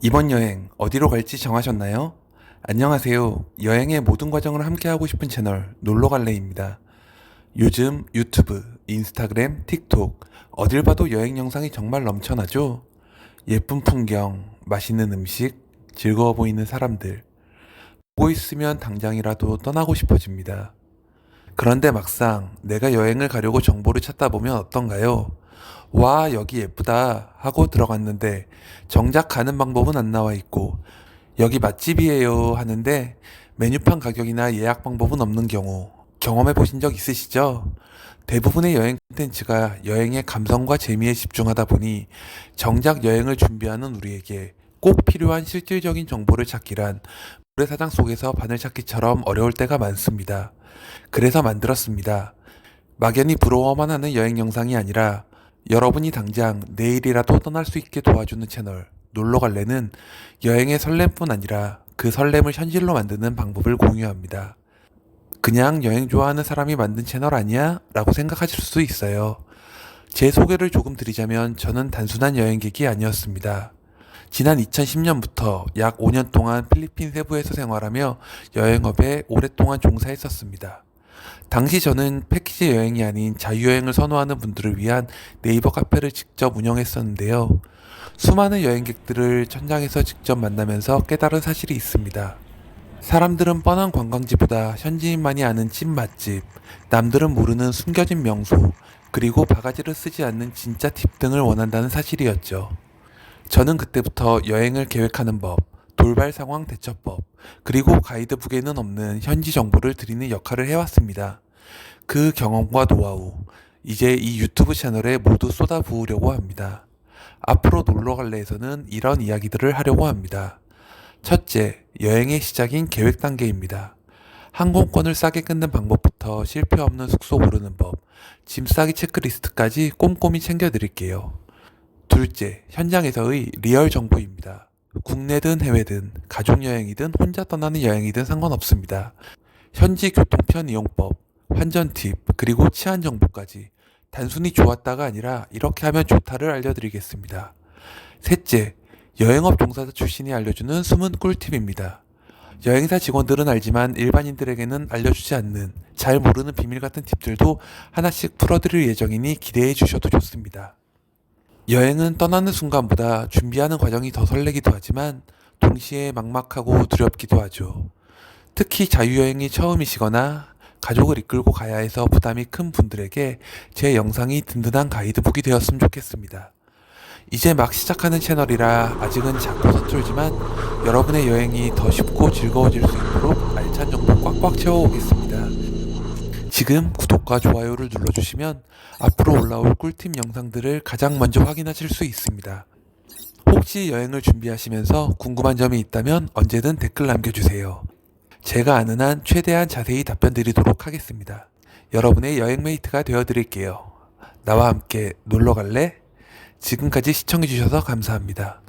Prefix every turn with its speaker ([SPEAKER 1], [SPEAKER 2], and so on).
[SPEAKER 1] 이번 여행 어디로 갈지 정하셨나요? 안녕하세요. 여행의 모든 과정을 함께하고 싶은 채널 놀러갈래입니다. 요즘 유튜브, 인스타그램, 틱톡 어딜 봐도 여행 영상이 정말 넘쳐나죠? 예쁜 풍경, 맛있는 음식, 즐거워 보이는 사람들. 보고 있으면 당장이라도 떠나고 싶어집니다. 그런데 막상 내가 여행을 가려고 정보를 찾다 보면 어떤가요? 와, 여기 예쁘다 하고 들어갔는데 정작 가는 방법은 안 나와 있고 여기 맛집이에요 하는데 메뉴판 가격이나 예약 방법은 없는 경우 경험해 보신 적 있으시죠? 대부분의 여행 콘텐츠가 여행의 감성과 재미에 집중하다 보니 정작 여행을 준비하는 우리에게 꼭 필요한 실질적인 정보를 찾기란 모래사장 속에서 바늘 찾기처럼 어려울 때가 많습니다. 그래서 만들었습니다. 막연히 부러워만 하는 여행 영상이 아니라 여러분이 당장 내일이라도 떠날 수 있게 도와주는 채널 놀러 갈래는 여행의 설렘뿐 아니라 그 설렘을 현실로 만드는 방법을 공유합니다. 그냥 여행 좋아하는 사람이 만든 채널 아니야? 라고 생각하실 수 있어요. 제 소개를 조금 드리자면 저는 단순한 여행객이 아니었습니다. 지난 2010년부터 약 5년 동안 필리핀 세부에서 생활하며 여행업에 오랫동안 종사했었습니다. 당시 저는 패키지 여행이 아닌 자유여행을 선호하는 분들을 위한 네이버 카페를 직접 운영했었는데요. 수많은 여행객들을 천장에서 직접 만나면서 깨달은 사실이 있습니다. 사람들은 뻔한 관광지보다 현지인만이 아는 찐 맛집, 남들은 모르는 숨겨진 명소, 그리고 바가지를 쓰지 않는 진짜 팁 등을 원한다는 사실이었죠. 저는 그때부터 여행을 계획하는 법, 돌발 상황 대처법, 그리고 가이드북에는 없는 현지 정보를 드리는 역할을 해왔습니다. 그 경험과 노하우, 이제 이 유튜브 채널에 모두 쏟아 부으려고 합니다. 앞으로 놀러 갈래에서는 이런 이야기들을 하려고 합니다. 첫째, 여행의 시작인 계획 단계입니다. 항공권을 싸게 끊는 방법부터 실패 없는 숙소 고르는 법, 짐 싸기 체크리스트까지 꼼꼼히 챙겨드릴게요. 둘째, 현장에서의 리얼 정보입니다. 국내든 해외든 가족여행이든 혼자 떠나는 여행이든 상관없습니다. 현지 교통편 이용법, 환전 팁, 그리고 치안 정보까지 단순히 좋았다가 아니라 이렇게 하면 좋다를 알려드리겠습니다. 셋째, 여행업 종사자 출신이 알려주는 숨은 꿀팁입니다. 여행사 직원들은 알지만 일반인들에게는 알려주지 않는 잘 모르는 비밀 같은 팁들도 하나씩 풀어드릴 예정이니 기대해 주셔도 좋습니다. 여행은 떠나는 순간보다 준비하는 과정이 더 설레기도 하지만 동시에 막막하고 두렵기도 하죠. 특히 자유여행이 처음이시거나 가족을 이끌고 가야 해서 부담이 큰 분들에게 제 영상이 든든한 가이드북이 되었으면 좋겠습니다. 이제 막 시작하는 채널이라 아직은 작고 서툴지만 여러분의 여행이 더 쉽고 즐거워질 수 있도록 알찬 정보 꽉꽉 채워오겠습니다. 지금 구독과 좋아요를 눌러주시면 앞으로 올라올 꿀팁 영상들을 가장 먼저 확인하실 수 있습니다. 혹시 여행을 준비하시면서 궁금한 점이 있다면 언제든 댓글 남겨주세요. 제가 아는 한 최대한 자세히 답변 드리도록 하겠습니다. 여러분의 여행 메이트가 되어 드릴게요. 나와 함께 놀러 갈래? 지금까지 시청해주셔서 감사합니다.